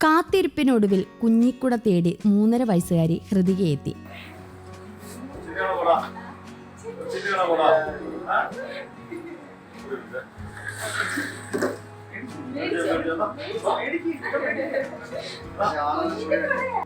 കാത്തിരിപ്പിനൊടുവിൽ കുഞ്ഞിക്കുട തേടി മൂന്നര വയസ്സുകാരി ഹൃതികയെത്തി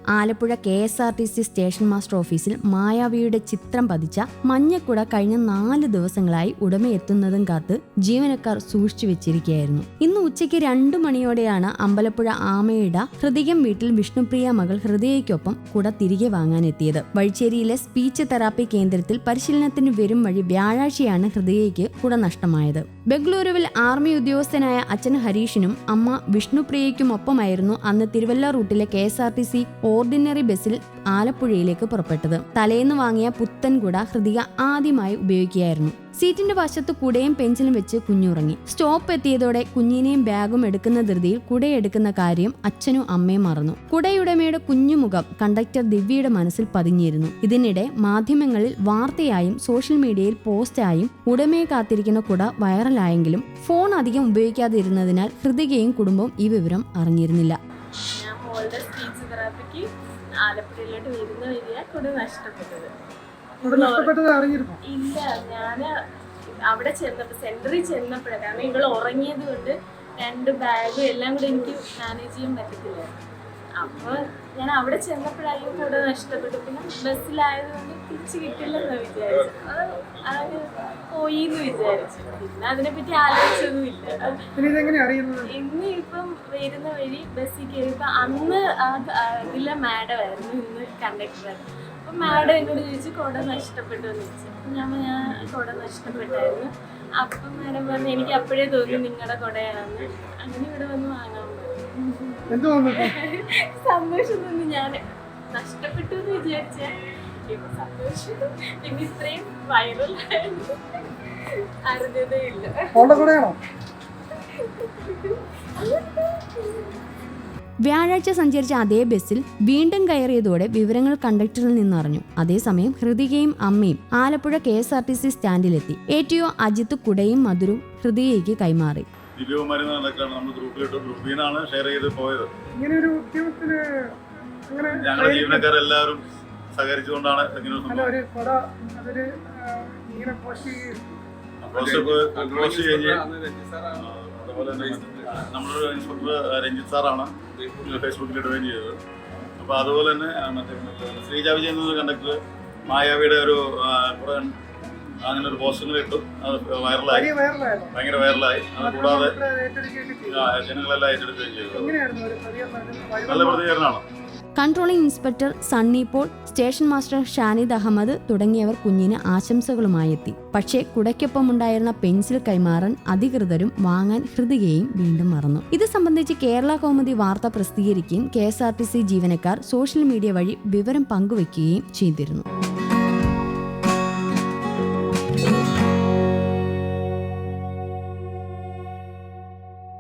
Alappuzha K S R T C station master ഓഫീസിൽ മായാവിയുടെ ചിത്രം പതിച്ച മഞ്ഞക്കുട കഴിഞ്ഞ നാല് ദിവസങ്ങളായി ഉടമയെത്തുന്നതും കാത്ത് ജീവനക്കാർ സൂക്ഷിച്ചു വെച്ചിരിക്കുകയായിരുന്നു. ഇന്ന് ഉച്ചയ്ക്ക് രണ്ടു മണിയോടെയാണ് അമ്പലപ്പുഴ ആമയിട ഹൃദയം വീട്ടിൽ വിഷ്ണുപ്രിയ മകൾ ഹൃദയയ്ക്കൊപ്പം കുട തിരികെ വാങ്ങാനെത്തിയത്. വഴിച്ചേരിയിലെ സ്പീച്ച് തെറാപ്പി കേന്ദ്രത്തിൽ പരിശീലനത്തിന് വരും വഴി വ്യാഴാഴ്ചയാണ് ഹൃദയയ്ക്ക് കുട നഷ്ടമായത്. ബംഗളൂരുവിൽ ആർമി ഉദ്യോഗസ്ഥനായ അച്ഛൻ ഹരീഷിനും അമ്മ വിഷ്ണുപ്രിയയ്ക്കുമൊപ്പമായിരുന്നു അന്ന് Thiruvalla റൂട്ടിലെ K S R T C ordinary ബസ്സിൽ ആലപ്പുഴയിലേക്ക് പുറപ്പെട്ടത്. തലേന്ന് വാങ്ങിയ പുത്തൻകുട ഹൃദിക ആദ്യമായി ഉപയോഗിക്കുകയായിരുന്നു. സീറ്റിന്റെ വശത്ത് കുടയും പെൻസിലും വെച്ച് കുഞ്ഞുറങ്ങി. സ്റ്റോപ്പ് എത്തിയതോടെ കുഞ്ഞിനെയും ബാഗും എടുക്കുന്ന ധൃതിയിൽ കുടയെടുക്കുന്ന കാര്യം അച്ഛനും അമ്മയും മറന്നു. കുടയുടമയുടെ കുഞ്ഞുമുഖം കണ്ടക്ടർ ദിവ്യയുടെ മനസ്സിൽ പതിഞ്ഞിരുന്നു. ഇതിനിടെ മാധ്യമങ്ങളിൽ വാർത്തയായും സോഷ്യൽ മീഡിയയിൽ പോസ്റ്റായും ഉടമയെ കാത്തിരിക്കുന്ന കുട വൈറലായെങ്കിലും ഫോൺ അധികം ഉപയോഗിക്കാതിരുന്നതിനാൽ ഹൃതികയും കുടുംബവും ഈ വിവരം അറിഞ്ഞിരുന്നില്ല. ആലപ്പുഴയിലോട്ട് വരുന്ന വഴിയാണ് കുട നഷ്ടപ്പെട്ടത്. നഷ്ടപ്പെട്ടത് അറിഞ്ഞിരുന്നു? ഇല്ല ഞാൻ അവിടെ ചെന്നപ്പോ സെന്ററിൽ ചെന്നപ്പോഴാണ് കാരണം ഇവൾ ഉറങ്ങിയത് കൊണ്ട് രണ്ട് ബാഗും എല്ലാം കൂടെ എനിക്ക് മാനേജ് ചെയ്യാൻ പറ്റത്തില്ല. അപ്പോൾ ഞാൻ അവിടെ ചെന്നപ്പോഴായും കൂടെ നഷ്ടപ്പെട്ടു. പിന്നെ ബസ്സിലായതുകൊണ്ട് തിരിച്ചു കിട്ടില്ലെന്ന് വിചാരിച്ചു അത് പോയി എന്ന് വിചാരിച്ചു. പിന്നെ അതിനെപ്പറ്റി ആലോചിച്ചൊന്നുമില്ല. ഇന്ന് ഇപ്പം വരുന്ന വഴി ബസ്സിൽ കയറിയപ്പോ അന്ന് ആ ഇതിലെ മാഡമായിരുന്നു ഇന്ന് കണ്ടക്ടർ അപ്പൊ മാഡം എന്നോട് ചോദിച്ചു കുട നഷ്ടപ്പെട്ടു എന്ന് ചോദിച്ചു. ഞാൻ ഞാൻ കുട നഷ്ടപ്പെട്ടായിരുന്നു. അപ്പം മാഡം പറഞ്ഞു എനിക്ക് അപ്പോഴേ തോന്നി നിങ്ങളുടെ കുടയാണെന്ന്. അങ്ങനെ ഇവിടെ വന്ന് വാങ്ങാൻ സന്തോഷം തോന്നി ഞാൻ. നഷ്ടപ്പെട്ടു എന്ന് വിചാരിച്ച. ഇപ്പൊ സന്തോഷം. പിന്നെ ഇത്രയും വൈറലായിരുന്നു അറിഞ്ഞതേ ഇല്ല. വ്യാഴാഴ്ച സഞ്ചരിച്ച അതേ ബസ്സിൽ വീണ്ടും കയറിയതോടെ വിവരങ്ങൾ കണ്ടക്ടറിൽ നിന്നറിഞ്ഞു അതേസമയം ഹൃതികയും അമ്മയും Alappuzha K S R T C സ്റ്റാൻഡിലെത്തി. A T O Ajith കുടയും മധുരും ഹൃതികയ്ക്ക് കൈമാറി. ദിവ്യവും മരുന്ന് നടക്കാണ് നമ്മൾ ഗ്രൂപ്പിലിട്ട് ഗ്രൂപ്പിൽ നിന്നാണ് ഷെയർ ചെയ്ത് പോയത്. ഇങ്ങനെ ഒരു ഉദ്യമത്തിന് അങ്ങനെ ഞങ്ങളുടെ ജീവനക്കാരെല്ലാവരും സഹകരിച്ചുകൊണ്ടാണ് ഇങ്ങനെ ഒരു പോസ്റ്റ് പോസ്റ്റ് കഴിഞ്ഞ്. അതുപോലെ തന്നെ നമ്മളൊരു ഇൻസ്പെക്ടർ രഞ്ജിത്ത് സാറാണ് ഫേസ്ബുക്കിൽ ഇടുകയും ചെയ്തത്. അപ്പോൾ അതുപോലെ തന്നെ മറ്റേ ശ്രീജ വിജയൻ എന്ന കണ്ടക്ടർ മായാവിയുടെ ഒരു കുറെ അങ്ങനെ ഒരു പോസ്റ്റിംഗ് ഇട്ടു. അത് വൈറലായി. ഭയങ്കര വൈറലായി. അത് കൂടാതെ ജനങ്ങളെല്ലാം ഏറ്റെടുക്കുകയും ചെയ്തു. നല്ല പ്രതികരണമാണ്. Controlling inspector Sunny Paul station master Shanid Ahmed തുടങ്ങിയവർ കുഞ്ഞിന് ആശംസകളുമായി എത്തി പക്ഷേ കുടയ്ക്കൊപ്പമുണ്ടായിരുന്ന പെൻസിൽ കൈമാറാൻ അധികൃതരും വാങ്ങാൻ ഹൃദികയും വീണ്ടും മറന്നു. ഇത് സംബന്ധിച്ച് കേരള കൗമുദി വാർത്ത പ്രസിദ്ധീകരിക്കുകയും കെ ജീവനക്കാർ സോഷ്യൽ മീഡിയ വഴി വിവരം പങ്കുവയ്ക്കുകയും ചെയ്തിരുന്നു.